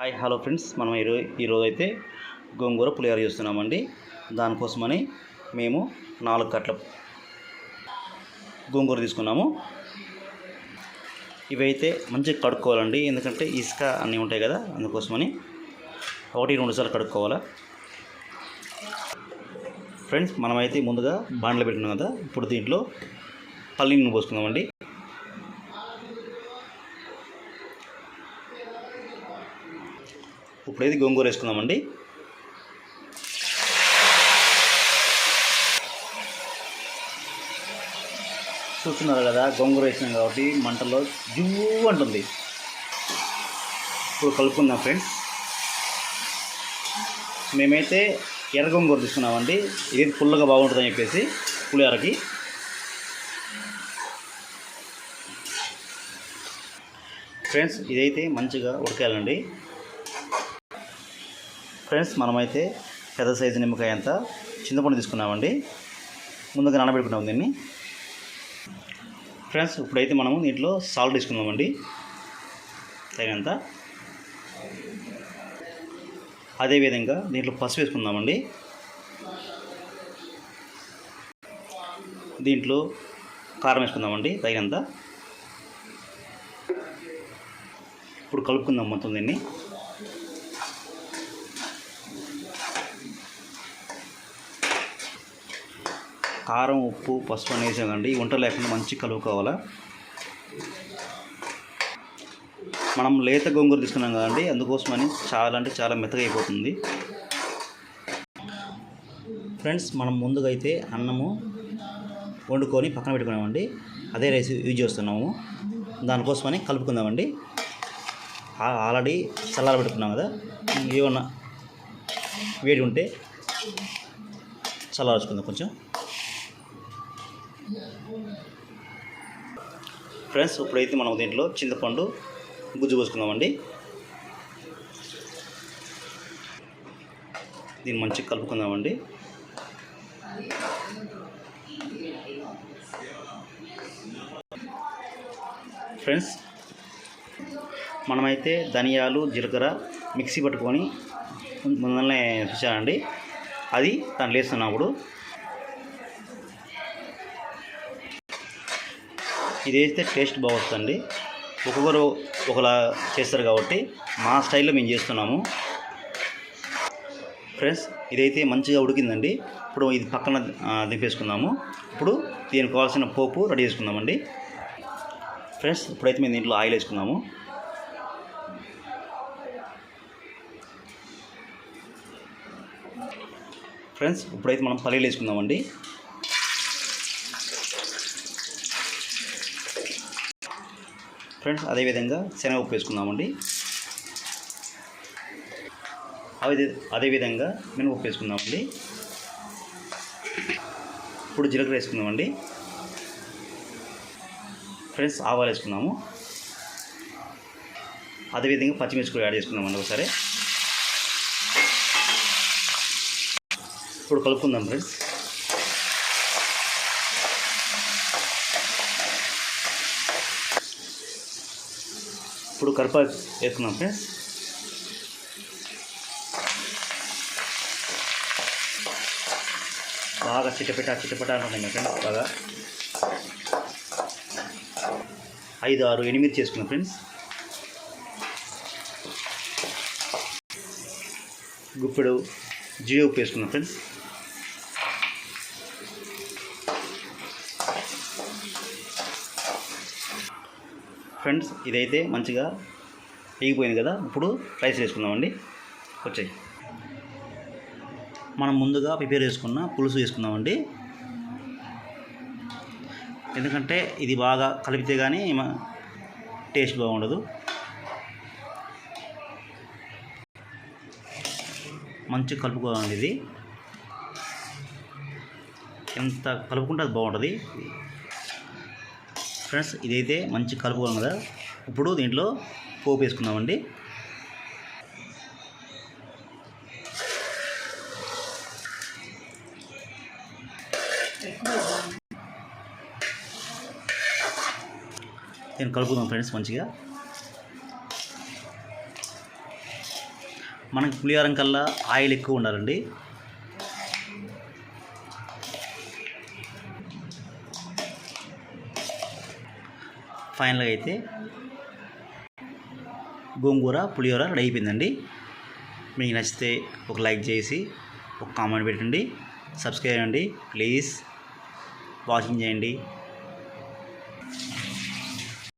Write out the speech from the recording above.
Hi hello friends. మనం ఈరోజు ఈరోజు అయితే గోంగూర పులిహోర చేస్తున్నామండి. దానికోసమని మేము నాలుగు కట్ల గోంగూర తీసుకున్నాము. ఇవైతే మంచిగా కడుక్కోవాలండి. ఎందుకంటే ఇసుక అన్నీ ఉంటాయి కదా అందుకోసమని ఒకటి రెండు సార్లు కడుక్కోవాలా. ఫ్రెండ్స్ మనమైతే ముందుగా బాండ్లు పెట్టినాం కదా ఇప్పుడు దీంట్లో పల్లి నూనె పోసుకుందామండి. ఇప్పుడైతే గోంగూర వేసుకుందామండి. చూస్తున్నారు కదా గోంగూర వేసినాం కాబట్టి మంటలో జువ్వు అంటుంది. ఇప్పుడు కలుపుకుందాం ఫ్రెండ్స్. మేమైతే ఎర్ర గోంగూర తీసుకున్నామండి. ఇది పుల్లగా బాగుంటుందని చెప్పేసి పులిహోరకి. ఫ్రెండ్స్ ఇదైతే మంచిగా ఉడకాలండి. ఫ్రెండ్స్ మనమైతే పెద్ద సైజు నిమ్మకాయ అంత చింతపండు తీసుకున్నామండి. ముందుగా నానబెట్టుకున్నాం దీన్ని. ఫ్రెండ్స్ ఇప్పుడైతే మనము దీంట్లో సాల్ట్ తీసుకుందామండి. తగినంత. అదేవిధంగా దీంట్లో పసుపు వేసుకుందామండి. దీంట్లో కారం వేసుకుందామండి తగినంత. ఇప్పుడు కలుపుకుందాం మొత్తం దీన్ని. కారం ఉప్పు పసుపు అని వేసామండి ఈ వంట లేకుండా మంచి కలుపుకోవాలా. మనం లేత గోంగూర తీసుకున్నాం కదండి. అందుకోసమని చాలా అంటే చాలా మెత్తగా అయిపోతుంది. ఫ్రెండ్స్ మనం ముందుగా అయితే అన్నము వండుకొని పక్కన పెట్టుకున్నామండి. అదే రైస్ యూజ్ చేస్తున్నాము. దానికోసమని కలుపుకుందామండి. ఆల్రెడీ చల్లార పెట్టుకున్నాం కదా. ఏమన్నా వేడి ఉంటే చల్లార్చుకుందాం కొంచెం. ఫ్రెండ్స్ ఇప్పుడైతే మనం దీంట్లో చింతపండు గుజ్జు పోసుకుందామండి దీన్ని మంచిగా కలుపుకుందామండి. ఫ్రెండ్స్ మనమైతే ధనియాలు జీలకర్ర మిక్సీ పట్టుకొని ముందరనే చూసానండి అది తను లేస్తున్నప్పుడు ఇది వేస్తే టేస్ట్ బాగుందండి ఒక్కొక్కరు ఒకలా చేస్తారు కాబట్టి మా స్టైల్లో మేము చేస్తున్నాము. ఫ్రెండ్స్ ఇదైతే మంచిగా ఉడికిందండి. ఇప్పుడు ఇది పక్కన దింపేసుకుందాము. ఇప్పుడు దీనికి కావాల్సిన పోపు రెడీ చేసుకుందామండి. ఫ్రెండ్స్ ఇప్పుడైతే మేము దీంట్లో ఆయిల్ వేసుకుందాము. ఫ్రెండ్స్ ఇప్పుడైతే మనం పల్లీలు వేసుకుందామండి. ఫ్రెండ్స్ అదేవిధంగా శనగపప్పు వేసుకుందామండి. అదే అదేవిధంగా మినపప్పు వేసుకుందామండి. ఇప్పుడు జీలకర్ర వేసుకుందామండి. ఫ్రెండ్స్ ఆవాలు వేసుకుందాము. అదేవిధంగా పచ్చిమిర్చి కూడా యాడ్ చేసుకుందామండి ఒకసారి. ఇప్పుడు కలుపుకుందాం ఫ్రెండ్స్. ఇప్పుడు కరివేపాకు వేసుకున్నాం ఫ్రెండ్స్ బాగా చిట్టపెట్ట చిట్టపెట్ట అంటున్నాయి ఫ్రెండ్స్ బాగా. ఐదు ఆరు ఎనిమిది చేసుకున్నాం ఫ్రెండ్స్. గుప్పెడు జీడి ఉప్పు వేసుకున్నాం ఫ్రెండ్స్. ఫ్రెండ్స్ ఇదైతే మంచిగా వేగిపోయింది కదా? ఇప్పుడు రైస్ వేసుకుందామండి. వచ్చాయి. మనం ముందుగా ప్రిపేర్ చేసుకున్న పులుసు వేసుకుందామండి. ఎందుకంటే ఇది బాగా కలిపితే కానీ టేస్ట్ బాగుండదు. మంచిగా కలుపుకోవాలండి ఇది. ఎంత కలుపుకుంటే అది బాగుంటుంది. ఫ్రెండ్స్ ఇదైతే మంచి కలుపుకోవాలి కదా? ఇప్పుడు దీంట్లో పోపు వేసుకుందామండి. నేను కలుపుదాం ఫ్రెండ్స్ మంచిగా. మనకి పులిహారం కల్లా ఆయిల్ ఎక్కువ ఉండాలండి. ఫైనల్గా అయితే గోంగూర పులిహోర రెడీ అయిపోయిందండి. మీకు నచ్చితే ఒక లైక్ చేసి ఒక కామెంట్ పెట్టండి. సబ్స్క్రైబ్ చేయండి. ప్లీజ్. వాచింగ్ చేయండి.